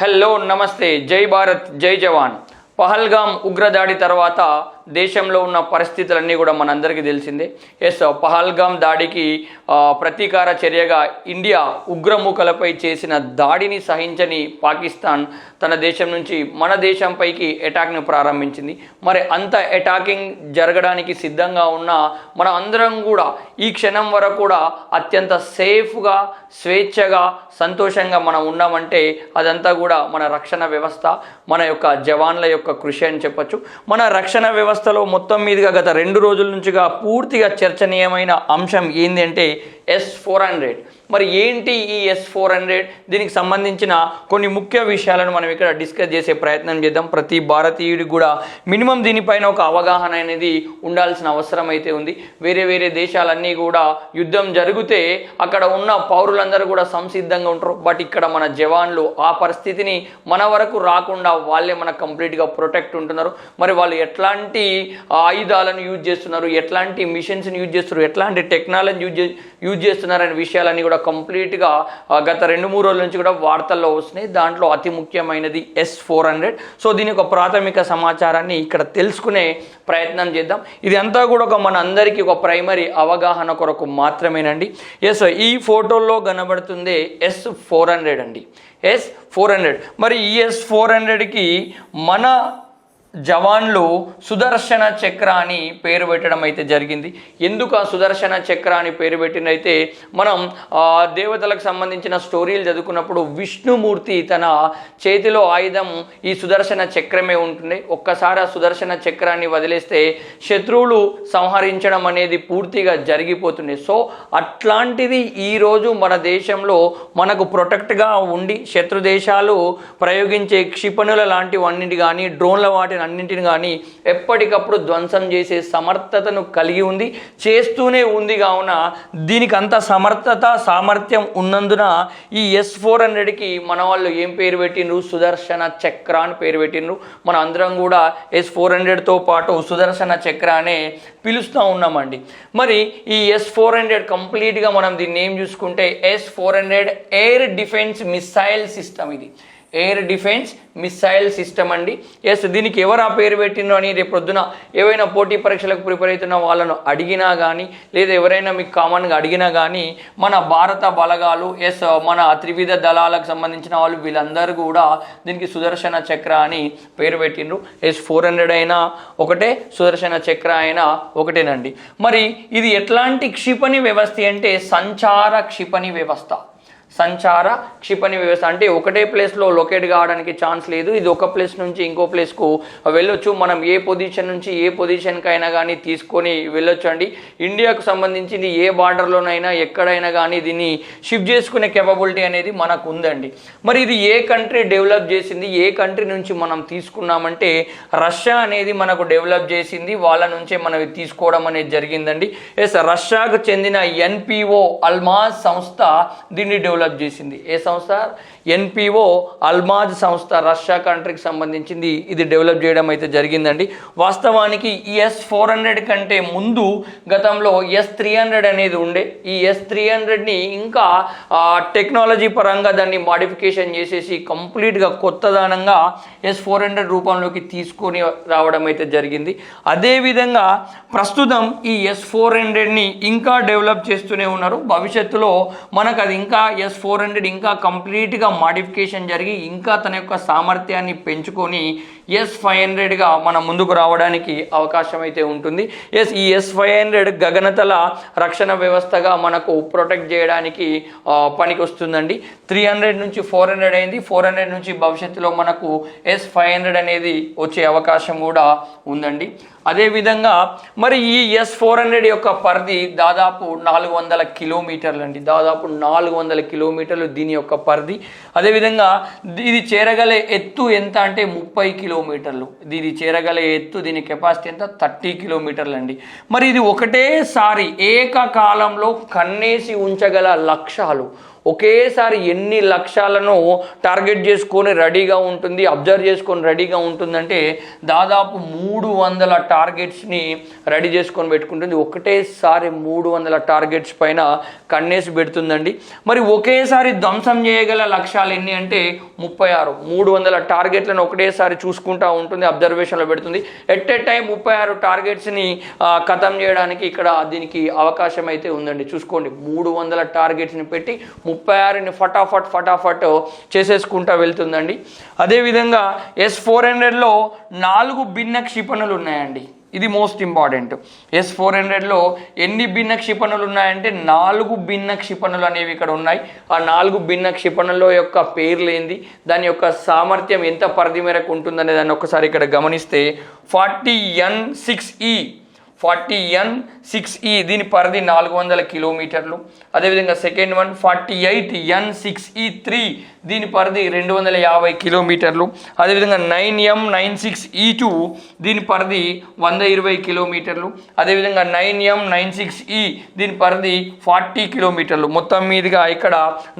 Hello నమస్తే జై భారత్ జై జవాన్. పహల్గామ్ ఉగ్రదాడి తర్వాత దేశంలో ఉన్న పరిస్థితులన్నీ కూడా మనందరికీ తెలిసిందే. ఎస్ పహల్గామ్ దాడికి ప్రతీకార చర్యగా ఇండియా ఉగ్రముఖలపై చేసిన దాడిని సహించని పాకిస్తాన్ తన దేశం నుంచి మన దేశంపైకి అటాక్ను ప్రారంభించింది. మరి అంత అటాకింగ్ జరగడానికి సిద్ధంగా ఉన్న మన అందరం కూడా ఈ క్షణం వరకు కూడా అత్యంత సేఫ్గా స్వేచ్ఛగా సంతోషంగా మనం ఉన్నామంటే అదంతా కూడా మన రక్షణ వ్యవస్థ మన యొక్క జవాన్ల యొక్క కృషి అని చెప్పొచ్చు. మన రక్షణ వ్యవస్థ వ్యవస్థలో మొత్తం మీదుగా గత రెండు రోజుల నుంచిగా పూర్తిగా చర్చనీయమైన అంశం ఏంటంటే అంటే ఎస్ ఫోర్ హండ్రెడ్ మరి ఏంటి ఈ ఎస్ ఫోర్ హండ్రెడ్ దీనికి సంబంధించిన కొన్ని ముఖ్య విషయాలను మనం ఇక్కడ డిస్కస్ చేసే ప్రయత్నం చేద్దాం. ప్రతి భారతీయుడికి కూడా మినిమం దీనిపైన ఒక అవగాహన అనేది ఉండాల్సిన అవసరం అయితే ఉంది. వేరే వేరే దేశాలన్నీ కూడా యుద్ధం జరిగితే అక్కడ ఉన్న పౌరులందరూ కూడా సంసిద్ధంగా ఉంటారు. బట్ ఇక్కడ మన జవాన్లు ఆ పరిస్థితిని మన వరకు రాకుండా వాళ్ళే మన కంప్లీట్గా ప్రొటెక్ట్ ఉంటున్నారు. మరి వాళ్ళు ఎట్లాంటి ఆయుధాలను యూజ్ చేస్తున్నారు? ఎట్లాంటి మిషన్స్ని యూజ్ చేస్తున్నారు? ఎట్లాంటి టెక్నాలజీ యూజ్ చే- యూజ్ అనే విషయాలన్నీ కూడా కంప్లీట్గా గత రెండు మూడు రోజుల నుంచి కూడా వార్తల్లో వస్తున్నాయి. దాంట్లో అతి ముఖ్యమైనది ఎస్ ఫోర్ హండ్రెడ్ సో దీని యొక్క ప్రాథమిక సమాచారాన్ని ఇక్కడ తెలుసుకునే ప్రయత్నం చేద్దాం. ఇది అంతా కూడా ఒక మన అందరికీ ఒక ప్రైమరీ అవగాహన కొరకు మాత్రమేనండి. ఎస్ ఈ ఫోటోల్లో కనబడుతుంది ఎస్ ఫోర్ హండ్రెడ్ అండి. ఎస్ ఫోర్ హండ్రెడ్ మరి ఈ ఎస్ ఫోర్ హండ్రెడ్కి మన జవాన్లు సుదర్శన చక్ర అని పేరు పెట్టడం అయితే జరిగింది. ఎందుకు ఆ సుదర్శన చక్ర అని పేరు పెట్టినైతే మనం దేవతలకు సంబంధించిన స్టోరీలు చదువుకున్నప్పుడు విష్ణుమూర్తి తన చేతిలో ఆయుధం ఈ సుదర్శన చక్రమే ఉంటుంది. ఒక్కసారి ఆ సుదర్శన చక్రాన్ని వదిలేస్తే శత్రువులు సంహరించడం అనేది పూర్తిగా జరిగిపోతుంది. సో అట్లాంటిది ఈరోజు మన దేశంలో మనకు ప్రొటెక్ట్గా ఉండి శత్రు దేశాలు ప్రయోగించే క్షిపణుల లాంటివన్నింటి కానీ డ్రోన్ల వాటిని అన్నింటిని కానీ ఎప్పటికప్పుడు ధ్వంసం చేసే సమర్థతను కలిగి ఉంది చేస్తూనే ఉంది కావున దీనికి అంత సమర్థత సామర్థ్యం ఉన్నందున ఈ ఎస్ ఫోర్ హండ్రెడ్కి మన వాళ్ళు ఏం పేరు పెట్టిండ్రు? సుదర్శన చక్ర అని పేరు పెట్టిండ్రు. మన అందరం కూడా ఎస్ ఫోర్ హండ్రెడ్తో పాటు సుదర్శన చక్ర అనే పిలుస్తూ ఉన్నామండి. మరి ఈ ఎస్ ఫోర్ హండ్రెడ్ కంప్లీట్గా మనం దీన్ని ఏం చూసుకుంటే S four hundred air defence missile system ఇది. ఎయిర్ డిఫెన్స్ మిసైల్ సిస్టమ్ అండి. ఎస్ దీనికి ఎవరు ఆ పేరు పెట్టిండ్రు అని రేపు పొద్దున ఏవైనా పోటీ పరీక్షలకు ప్రిపేర్ అవుతున్న వాళ్ళను అడిగినా కానీ లేదా ఎవరైనా మీకు కామన్గా అడిగినా కానీ మన భారత బలగాలు ఎస్ మన త్రివిధ దళాలకు సంబంధించిన వాళ్ళు వీళ్ళందరూ కూడా దీనికి సుదర్శన చక్ర అని పేరు పెట్టిండ్రు. ఎస్ ఫోర్ హండ్రెడ్ అయినా ఒకటే సుదర్శన చక్ర అయినా ఒకటేనండి. మరి ఇది ఎట్లాంటి క్షిపణి వ్యవస్థ అంటే సంచార క్షిపణి వ్యవస్థ? సంచార క్షిపణి వ్యవస్థ. అంటే ఒకటే ప్లేస్లో లొకేట్ కావడానికి ఛాన్స్ లేదు. ఇది ఒక ప్లేస్ నుంచి ఇంకో ప్లేస్కు వెళ్ళొచ్చు. మనం ఏ పొజిషన్ నుంచి ఏ పొజిషన్కి అయినా కానీ తీసుకొని వెళ్ళొచ్చు అండి ఇండియాకు సంబంధించింది ఏ బార్డర్లోనైనా ఎక్కడైనా కానీ దీన్ని షిఫ్ట్ చేసుకునే కెపబిలిటీ అనేది మనకు ఉందండి మరి ఇది ఏ కంట్రీ డెవలప్ చేసింది? ఏ కంట్రీ నుంచి మనం తీసుకున్నామంటే రష్యా అనేది మనకు డెవలప్ చేసింది. వాళ్ళ నుంచే మనం తీసుకోవడం అనేది జరిగిందండి. ఎస్ రష్యాకు చెందిన ఎన్పిఓ అల్మాజ్ సంస్థ దీన్ని డెవలప్ చేసింది. ఏ సంస్థ? ఎన్పిఓ అల్మాజ్ సంస్థ రష్యా కంట్రీకి సంబంధించింది ఇది డెవలప్ చేయడం అయితే జరిగిందండి. వాస్తవానికి ఈ ఎస్ ఫోర్ హండ్రెడ్ కంటే ముందు గతంలో ఎస్ త్రీ హండ్రెడ్ అనేది ఉండే ఈ ఎస్ త్రీ హండ్రెడ్ని ఇంకా టెక్నాలజీ పరంగా దాన్ని మాడిఫికేషన్ చేసేసి కంప్లీట్గా కొత్తదనంగా ఎస్ ఫోర్ హండ్రెడ్ రూపంలోకి తీసుకొని రావడం అయితే జరిగింది. అదేవిధంగా ప్రస్తుతం ఈ ఎస్ ఫోర్ హండ్రెడ్ని ఇంకా డెవలప్ చేస్తూనే ఉన్నారు. భవిష్యత్తులో మనకు అది ఇంకా ఎస్ ఫోర్ హండ్రెడ్ ఇంకా కంప్లీట్గా మాడిఫికేషన్ జరిగి ఇంకా తన యొక్క సామర్థ్యాన్ని పెంచుకొని ఎస్ ఫైవ్ హండ్రెడ్గా మనం ముందుకు రావడానికి అవకాశం అయితే ఉంటుంది. ఎస్ ఈ ఎస్ ఫైవ్ హండ్రెడ్ గగనతల రక్షణ వ్యవస్థగా మనకు ప్రొటెక్ట్ చేయడానికి పనికి వస్తుందండి. త్రీ హండ్రెడ్ నుంచి ఫోర్ హండ్రెడ్ అయింది. ఫోర్ హండ్రెడ్ నుంచి భవిష్యత్తులో మనకు ఎస్ ఫైవ్ హండ్రెడ్ అనేది వచ్చే అవకాశం కూడా ఉందండి. అదేవిధంగా మరి ఈ ఎస్ ఫోర్ హండ్రెడ్ యొక్క పరిధి దాదాపు నాలుగు వందల కిలోమీటర్లు అండి దాదాపు నాలుగు వందల కిలోమీటర్లు దీని యొక్క పరిధి. అదేవిధంగా ఇది చేరగలే ఎత్తు ఎంత అంటే ముప్పై కిలో కిలోమీటర్లు. దీని చేరగల ఎత్తు దీని కెపాసిటీ ఎంత? థర్టీ కిలోమీటర్లు అండి. మరి ఇది ఒకటేసారి ఏకకాలంలో కన్నేసి ఉంచగల లక్ష్యాలు. ఒకేసారి ఎన్ని లక్ష్యాలను టార్గెట్ చేసుకొని రెడీగా ఉంటుంది అబ్జర్వ్ చేసుకొని రెడీగా ఉంటుందంటే దాదాపు మూడు వందల టార్గెట్స్ని రెడీ చేసుకొని పెట్టుకుంటుంది. ఒకటేసారి మూడు వందల టార్గెట్స్ పైన కన్నేసి పెడుతుందండి. మరి ఒకేసారి ధ్వంసం చేయగల లక్ష్యాలు ఎన్ని అంటే ముప్పై ఆరు. మూడు వందల టార్గెట్లను ఒకటేసారి చూసుకుంటూ ఉంటుంది అబ్జర్వేషన్లో పెడుతుంది. ఎట్ ఏ టైం ముప్పై ఆరు టార్గెట్స్ని ఖతం చేయడానికి ఇక్కడ దీనికి అవకాశం అయితే ఉందండి. చూసుకోండి మూడు వందల టార్గెట్స్ని పెట్టి ముప్పై ఆరుని ఫటాఫట్ ఫటాఫట్ చేసేసుకుంటా వెళ్తుందండి. అదేవిధంగా ఎస్ ఫోర్ హండ్రెడ్లో నాలుగు భిన్న క్షిపణులు ఉన్నాయండి ఇది మోస్ట్ ఇంపార్టెంట్. ఎస్ ఫోర్ హండ్రెడ్లో ఎన్ని భిన్న క్షిపణులు ఉన్నాయంటే నాలుగు భిన్న క్షిపణులు అనేవి ఇక్కడ ఉన్నాయి. ఆ నాలుగు భిన్న క్షిపణుల యొక్క పేర్లు ఏంది దాని యొక్క సామర్థ్యం ఎంత పరిధి మేరకు ఉంటుందనే దాన్ని ఒకసారి ఇక్కడ గమనిస్తే forty N six E forty N six E దీని పరిధి నాలుగు వందల కిలోమీటర్లు. అదేవిధంగా second one forty eight N six E three దీని పరిధి రెండు వందల యాభై కిలోమీటర్లు. అదేవిధంగా nine M nine six E two దీని పరిధి వంద ఇరవై కిలోమీటర్లు. అదేవిధంగా nine M nine six E దీని పరిధి ఫార్టీ కిలోమీటర్లు. మొత్తం మీదుగా ఇక్కడ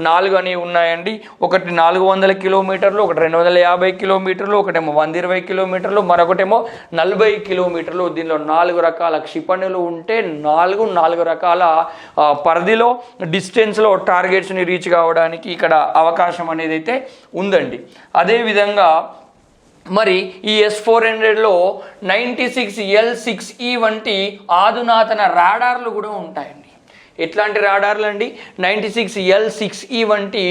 నాలుగు అనేవి ఉన్నాయండి. ఒకటి నాలుగు వందల కిలోమీటర్లు ఒకటి రెండు వందల యాభై కిలోమీటర్లు ఒకటేమో వంద ఇరవై కిలోమీటర్లు మరొకటేమో నలభై కిలోమీటర్లు. దీనిలో నాలుగు రకాల క్షిపణులు ఉంటే నాలుగు నాలుగు రకాల పరిధిలో డిస్టెన్స్లో టార్గెట్స్ని రీచ్ కావడానికి ఇక్కడ అవకాశం అనేది అయితే ఉందండి. అదేవిధంగా మరి ఈ ఎస్ ఫోర్ హండ్రెడ్లో ninety six L six E వంటి ఆధునాతన రాడార్లు కూడా ఉంటాయండి. ఎట్లాంటి రాడార్లు అండి ninety six L six E e వంటి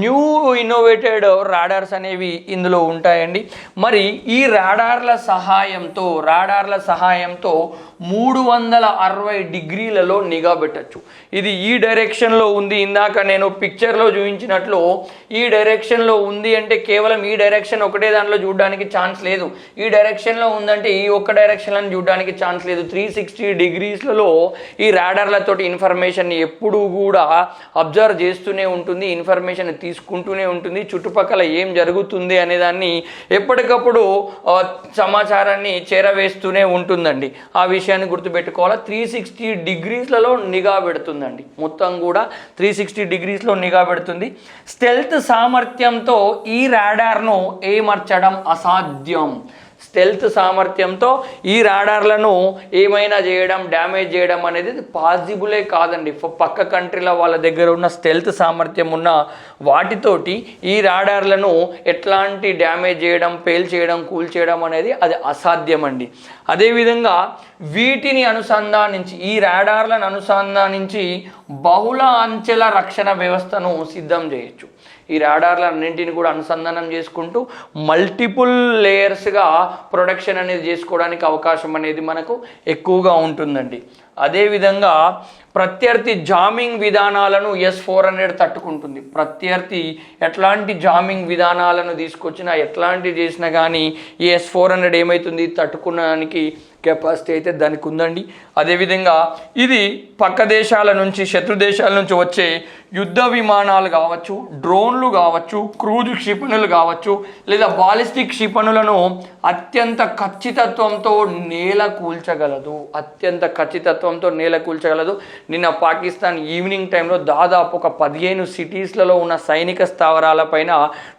న్యూ ఇన్నోవేటెడ్ రాడార్స్ అనేవి ఇందులో ఉంటాయండి. మరి ఈ రాడార్ల సహాయంతో రాడార్ల సహాయంతో మూడు వందల అరవై డిగ్రీలలో నిఘా పెట్టచ్చు. ఇది ఈ డైరెక్షన్లో ఉంది. ఇందాక నేను పిక్చర్లో చూపించినట్లు ఈ డైరెక్షన్లో ఉంది అంటే కేవలం ఈ డైరెక్షన్ ఒకటే దాంట్లో చూడడానికి ఛాన్స్ లేదు. ఈ డైరెక్షన్లో ఉందంటే ఈ ఒక్క డైరెక్షన్లో చూడడానికి ఛాన్స్ లేదు. త్రీ సిక్స్టీ డిగ్రీస్లలో ఈ రాడార్లతోటి ఇన్ఫర్మేషన్ ఎప్పుడూ కూడా అబ్జర్వ్ చేస్తూనే ఉంటుంది ఇన్ఫర్మేషన్ తీసుకుంటూనే ఉంటుంది. చుట్టుపక్కల ఏం జరుగుతుంది అనేదాన్ని ఎప్పటికప్పుడు సమాచారాన్ని చేరవేస్తూనే ఉంటుందండి. ఆ విషయం విషయాన్ని గుర్తుపెట్టుకోవాలా? త్రీ సిక్స్టీ డిగ్రీస్లలో నిఘా పెడుతుందండి. మొత్తం కూడా త్రీ సిక్స్టీ డిగ్రీస్లో నిఘా పెడుతుంది. స్టెల్త్ సామర్థ్యంతో ఈ రాడార్ను ఏమర్చడం అసాధ్యం? స్టెల్త్ సామర్థ్యంతో ఈ రాడార్లను ఏమైనా చేయడం డ్యామేజ్ చేయడం అనేది పాసిబులే కాదండి. పక్క కంట్రీల వాళ్ళ దగ్గర ఉన్న స్టెల్త్ సామర్థ్యం ఉన్న వాటితోటి ఈ రాడార్లను ఎట్లాంటి డ్యామేజ్ చేయడం పేల్ చేయడం కూల్ చేయడం అనేది అది అసాధ్యం అండి అదేవిధంగా వీటిని అనుసంధానించి ఈ రాడార్లను అనుసంధానించి బహుళ అంచెల రక్షణ వ్యవస్థను సిద్ధం చేయొచ్చు. ఈ రాడార్లన్నింటిని కూడా అనుసంధానం చేసుకుంటూ మల్టిపుల్ లేయర్స్గా ప్రొడక్షన్ అనేది చేసుకోవడానికి అవకాశం అనేది మనకు ఎక్కువగా ఉంటుందండి. అదేవిధంగా ప్రత్యర్థి జామింగ్ విధానాలను ఎస్ ఫోర్ హండ్రెడ్ తట్టుకుంటుంది. ప్రత్యర్థి ఎట్లాంటి జామింగ్ విధానాలను తీసుకొచ్చినా ఎట్లాంటి చేసినా కానీ ఈ ఎస్ ఫోర్ హండ్రెడ్ ఏమవుతుంది తట్టుకునడానికి కెపాసిటీ అయితే దానికి ఉందండి అదేవిధంగా ఇది పక్క దేశాల నుంచి శత్రు దేశాల నుంచి వచ్చే యుద్ధ విమానాలు కావచ్చు డ్రోన్లు కావచ్చు క్రూజ్ క్షిపణులు కావచ్చు లేదా బాలిస్టిక్ క్షిపణులను అత్యంత ఖచ్చితత్వంతో నేల కూల్చగలదు. అత్యంత ఖచ్చితత్వంతో నేల కూల్చగలదు. నిన్న పాకిస్తాన్ ఈవినింగ్ టైంలో దాదాపు ఒక పదిహేను సిటీస్లలో ఉన్న సైనిక స్థావరాలపైన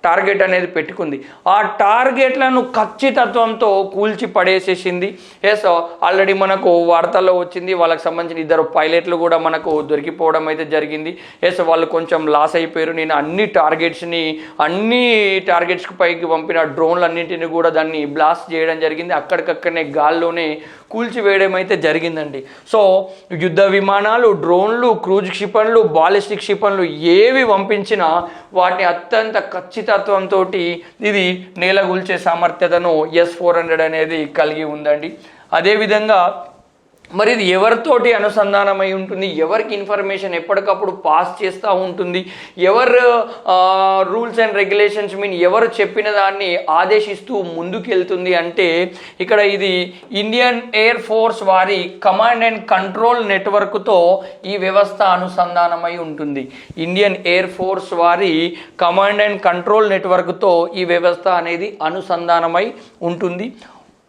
టార్గెట్ అనేది పెట్టుకుంది. ఆ టార్గెట్లను ఖచ్చితత్వంతో కూల్చి పడేసేసింది ఎస్ ఆల్రెడీ మనకు వార్తల్లో వచ్చింది వాళ్ళకి సంబంధించిన ఇద్దరు పైలట్లు కూడా మనకు దొరికిపోవడం అయితే జరిగింది. ఎస్ వాళ్ళు కొంచెం లాస్ అయిపోయారు. నేను అన్ని టార్గెట్స్ని అన్ని టార్గెట్స్కి పైకి పంపిన డ్రోన్లు అన్నింటిని కూడా దాన్ని బ్లాస్ట్ చేయడం జరిగింది. అక్కడికక్కడనే గాల్లోనే కూల్చివేయడం అయితే జరిగిందండి. సో యుద్ధ విమానాలు డ్రోన్లు క్రూజ్ క్షిపణులు బాలిస్టిక్ క్షిపణులు ఏవి పంపించినా వాటిని అత్యంత ఖచ్చితత్వంతో ఇది నేలగూల్చే సామర్థ్యతను ఎస్ ఫోర్ హండ్రెడ్ అనేది కలిగి ఉందండి. అదేవిధంగా మరి ఇది ఎవరితోటి అనుసంధానమై ఉంటుంది? ఎవరికి ఇన్ఫర్మేషన్ ఎప్పటికప్పుడు పాస్ చేస్తూ ఉంటుంది? ఎవరు రూల్స్ అండ్ రెగ్యులేషన్స్ మీన్ ఎవరు చెప్పిన దాన్ని ఆదేశిస్తూ ముందుకెళ్తుంది అంటే ఇక్కడ ఇది ఇండియన్ ఎయిర్ ఫోర్స్ వారి కమాండ్ అండ్ కంట్రోల్ నెట్వర్క్తో ఈ వ్యవస్థ అనుసంధానమై ఉంటుంది. ఇండియన్ ఎయిర్ ఫోర్స్ వారి కమాండ్ అండ్ కంట్రోల్ నెట్వర్క్తో ఈ వ్యవస్థ అనేది అనుసంధానమై ఉంటుంది.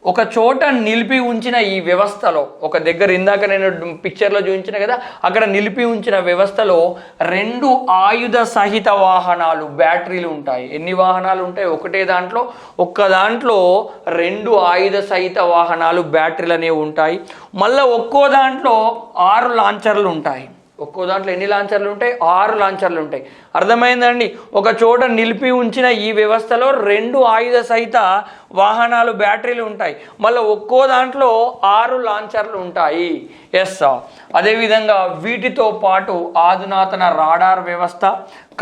ఒక చోట నిలిపి ఉంచిన ఈ వ్యవస్థలో ఒక దగ్గర ఇందాక నేను పిక్చర్లో చూపించిన కదా అక్కడ నిలిపి ఉంచిన వ్యవస్థలో రెండు ఆయుధ సహిత వాహనాలు బ్యాటరీలు ఉంటాయి. ఎన్ని వాహనాలు ఉంటాయి? ఒకటే దాంట్లో ఒక్క దాంట్లో రెండు ఆయుధ సహిత వాహనాలు బ్యాటరీలు అనేవి ఉంటాయి. మళ్ళీ ఒక్కో దాంట్లో ఆరు లాంచర్లు ఉంటాయి. ఒక్కో దాంట్లో ఎన్ని లాంచర్లు ఉంటాయి? ఆరు లాంచర్లు ఉంటాయి. అర్థమైందండి? ఒక చోట నిలిపి ఉంచిన ఈ వ్యవస్థలో రెండు ఆయుధ సహిత వాహనాలు బ్యాటరీలు ఉంటాయి. మళ్ళీ ఒక్కో దాంట్లో ఆరు లాంచర్లు ఉంటాయి. ఎస్ అదేవిధంగా వీటితో పాటు ఆధునాతన రాడార్ వ్యవస్థ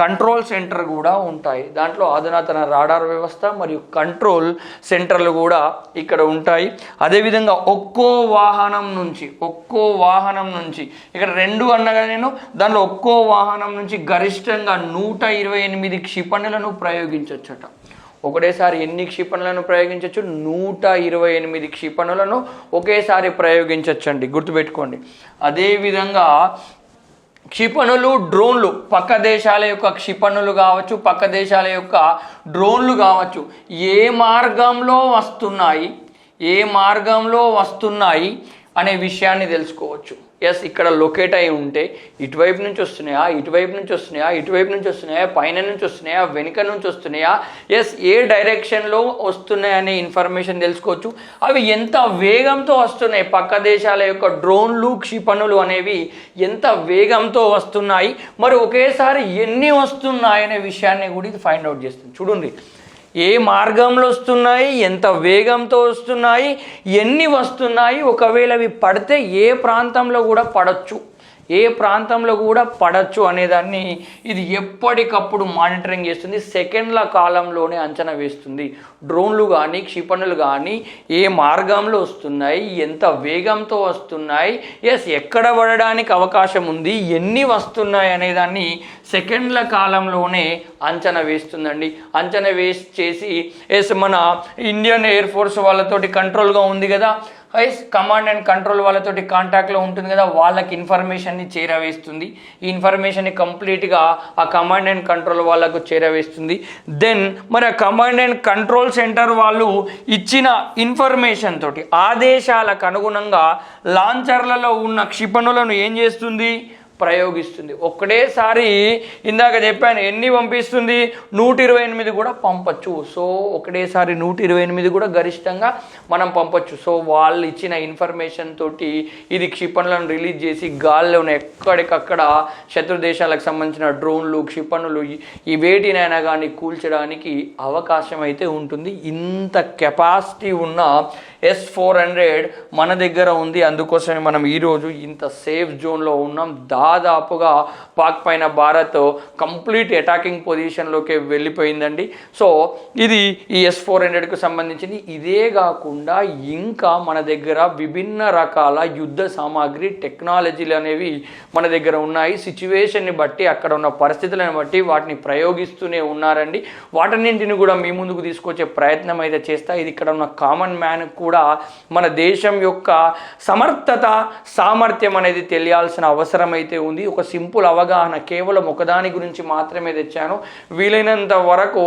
కంట్రోల్ సెంటర్ కూడా ఉంటాయి. దాంట్లో అధునాతన రాడార్ వ్యవస్థ మరియు కంట్రోల్ సెంటర్లు కూడా ఇక్కడ ఉంటాయి. అదేవిధంగా ఒక్కో వాహనం నుంచి ఒక్కో వాహనం నుంచి ఇక్కడ రెండు అన్నగా నేను దాంట్లో ఒక్కో వాహనం నుంచి గరిష్టంగా నూట ఇరవై ఎనిమిది క్షిపణులను ప్రయోగించవచ్చట ఒకటేసారి ఎన్ని క్షిపణులను ప్రయోగించవచ్చు నూట ఇరవై ఎనిమిది క్షిపణులను ఒకేసారి ప్రయోగించవచ్చండి గుర్తుపెట్టుకోండి. అదేవిధంగా క్షిపణులు డ్రోన్లు పక్క దేశాల యొక్క క్షిపణులు కావచ్చు పక్క దేశాల యొక్క డ్రోన్లు కావచ్చు ఏ మార్గంలో వస్తున్నాయి? ఏ మార్గంలో వస్తున్నాయి? అనే విషయాన్ని తెలుసుకోవచ్చు. ఎస్ ఇక్కడ లొకేట్ అయి ఉంటే ఇటువైపు నుంచి వస్తున్నాయా ఇటువైపు నుంచి వస్తున్నాయా ఇటువైపు నుంచి వస్తున్నాయా పైన నుంచి వస్తున్నాయా వెనుక నుంచి వస్తున్నాయా? ఎస్ ఏ డైరెక్షన్లో వస్తున్నాయనే ఇన్ఫర్మేషన్ తెలుసుకోవచ్చు. అవి ఎంత వేగంతో వస్తున్నాయి? పక్క దేశాల యొక్క డ్రోన్లు క్షిపణులు అనేవి ఎంత వేగంతో వస్తున్నాయి? మరి ఒకేసారి ఎన్ని వస్తున్నాయనే విషయాన్ని కూడా ఇది ఫైండ్ అవుట్ చేస్తుంది. చూడండి. ఏ మార్గంలో వస్తున్నాయి ఎంత వేగంతో వస్తున్నాయి ఎన్ని వస్తున్నాయి ఒకవేళ అవి పడితే ఏ ప్రాంతంలో కూడా పడచ్చు. ఏ ప్రాంతంలో కూడా పడచ్చు అనేదాన్ని ఇది ఎప్పటికప్పుడు మానిటరింగ్ చేస్తుంది. సెకండ్ల కాలంలోనే అంచనా వేస్తుంది. డ్రోన్లు కానీ క్షిపణులు కానీ ఏ మార్గంలో వస్తున్నాయి? ఎంత వేగంతో వస్తున్నాయి? ఎస్ ఎక్కడ పడడానికి అవకాశం ఉంది? ఎన్ని వస్తున్నాయి అనేదాన్ని సెకండ్ల కాలంలోనే అంచనా వేస్తుందండి. అంచనా వేసి చేసి ఎస్ మన ఇండియన్ ఎయిర్ ఫోర్స్ వాళ్ళతోటి కంట్రోల్గా ఉంది కదా. ఐస్ కమాండ్ అండ్ కంట్రోల్ వాళ్ళతోటి కాంటాక్ట్లో ఉంటుంది కదా వాళ్ళకి ఇన్ఫర్మేషన్ని చేరవేస్తుంది. ఈ ఇన్ఫర్మేషన్ని కంప్లీట్గా ఆ కమాండ్ అండ్ కంట్రోల్ వాళ్ళకు చేరవేస్తుంది. దెన్ మరి ఆ కమాండ్ అండ్ కంట్రోల్ సెంటర్ వాళ్ళు ఇచ్చిన ఇన్ఫర్మేషన్ తోటి ఆదేశాలకు అనుగుణంగా లాంచర్లలో ఉన్న క్షిపణులను ఏం చేస్తుంది? ప్రయోగిస్తుంది. ఒక్కడేసారి ఇందాక చెప్పాను ఎన్ని పంపిస్తుంది? నూట ఇరవై ఎనిమిది కూడా పంపచ్చు. సో ఒకటేసారి నూట ఇరవై ఎనిమిది కూడా గరిష్టంగా మనం పంపచ్చు. సో వాళ్ళు ఇచ్చిన ఇన్ఫర్మేషన్ తోటి ఇది క్షిపణులను రిలీజ్ చేసి గాల్లోనే ఎక్కడికక్కడ శత్రు దేశాలకు సంబంధించిన డ్రోన్లు క్షిపణులు ఈ వేటినైనా కానీ కూల్చడానికి అవకాశం అయితే ఉంటుంది. ఇంత కెపాసిటీ ఉన్న ఎస్ ఫోర్ హండ్రెడ్ మన దగ్గర ఉంది. అందుకోసమే మనం ఈరోజు ఇంత సేఫ్ జోన్లో ఉన్నాం. దాదాపుగా పాక్ పైన భారత్ కంప్లీట్ అటాకింగ్ పొజిషన్లోకి వెళ్ళిపోయిందండి. సో ఇది ఈ ఎస్ ఫోర్ హండ్రెడ్కు సంబంధించింది. ఇదే కాకుండా ఇంకా మన దగ్గర విభిన్న రకాల యుద్ధ సామాగ్రి టెక్నాలజీలు అనేవి మన దగ్గర ఉన్నాయి. సిచ్యువేషన్ని బట్టి అక్కడ ఉన్న పరిస్థితులను బట్టి వాటిని ప్రయోగిస్తూనే ఉన్నారండి. వాటన్నింటిని కూడా మీ ముందుకు తీసుకొచ్చే ప్రయత్నం అయితే చేస్తా. ఇది ఇక్కడ ఉన్న కామన్ మ్యాన్ కూడా కూడా మన దేశం యొక్క సమర్థత సామర్థ్యం అనేది తెలియాల్సిన అవసరం అయితే ఉంది. ఒక సింపుల్ అవగాహన కేవలం ఒకదాని గురించి మాత్రమే తెచ్చాను. వీలైనంత వరకు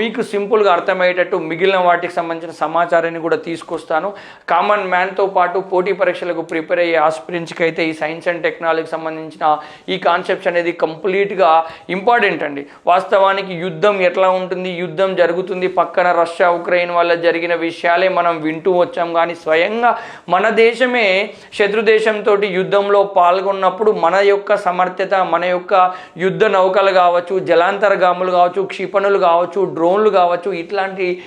మీకు సింపుల్గా అర్థమయ్యేటట్టు మిగిలిన వాటికి సంబంధించిన సమాచారాన్ని కూడా తీసుకొస్తాను. కామన్ మ్యాన్తో పాటు పోటీ పరీక్షలకు ప్రిపేర్ అయ్యే ఆస్పిరెంట్స్కి అయితే ఈ సైన్స్ అండ్ టెక్నాలజీకి సంబంధించిన ఈ కాన్సెప్ట్స్ అనేది కంప్లీట్గా ఇంపార్టెంట్ అండి. వాస్తవానికి యుద్ధం ఎట్లా ఉంటుంది? యుద్ధం జరుగుతుంది. పక్కన రష్యా ఉక్రెయిన్ వల్ల జరిగిన విషయాలే మనం వింటూ వచ్చాం. కానీ స్వయంగా మన దేశమే శత్రు దేశంతో యుద్ధంలో పాల్గొన్నప్పుడు మన యొక్క సమర్థత మన యొక్క యుద్ధ నౌకలు కావచ్చు జలాంతర్గాములు కావచ్చు క్షిపణులు కావచ్చు డ్రోన్లు కావచ్చు ఇట్లాంటి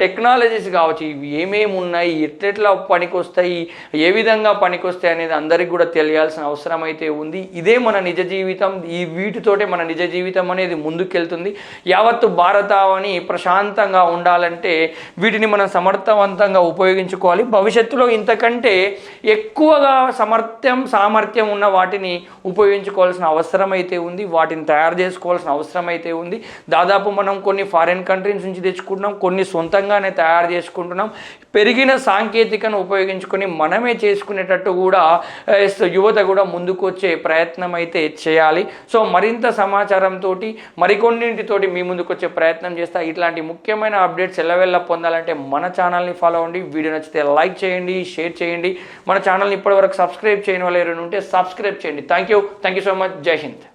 టెక్నాలజీస్ కావచ్చు ఇవి ఏమేమి ఉన్నాయి ఎట్లెట్లా పనికొస్తాయి ఏ విధంగా పనికొస్తాయి అనేది అందరికీ కూడా తెలియాల్సిన అవసరం అయితే ఉంది. ఇదే మన నిజ జీవితం. ఈ వీటితోటే మన నిజ జీవితం అనేది ముందుకెళ్తుంది. యావత్తు భారతావని ప్రశాంతంగా ఉండాలంటే వీటిని మనం సమర్థవంతంగా ఉపయోగించుకోవాలి. భవిష్యత్తులో ఇంతకంటే ఎక్కువగా సమర్థ్యం సామర్థ్యం ఉన్న వాటిని ఉపయోగించుకోవాల్సిన అవసరం అయితే ఉంది. వాటిని తయారు చేసుకోవాల్సిన అవసరం అయితే ఉంది. దాదాపు మనం కొన్ని ఫారిన్ కంట్రీస్ నుంచి తెచ్చుకుంటున్నాం. కొన్ని సొంతంగానే తయారు చేసుకుంటున్నాం. పెరిగిన సాంకేతికను ఉపయోగించుకొని మనమే చేసుకునేటట్టు కూడా యువత కూడా ముందుకు వచ్చే ప్రయత్నం అయితే చేయాలి. సో మరింత సమాచారంతో మరికొన్నింటితోటి మీ ముందుకు వచ్చే ప్రయత్నం చేస్తా. ఇట్లాంటి ముఖ్యమైన అప్డేట్స్ ఎల్లవెల్ల పొందాలంటే మన ఛానల్ని ఫాలో అవ్వండి. వీడియో నచ్చితే లైక్ చేయండి షేర్ చేయండి. మన ఛానల్ని ఇప్పటివరకు సబ్స్క్రైబ్ చేయని వాళ్ళు ఎవరైనా ఉంటే సబ్స్క్రైబ్ చేయండి. Thank you thank you so much జై హింద్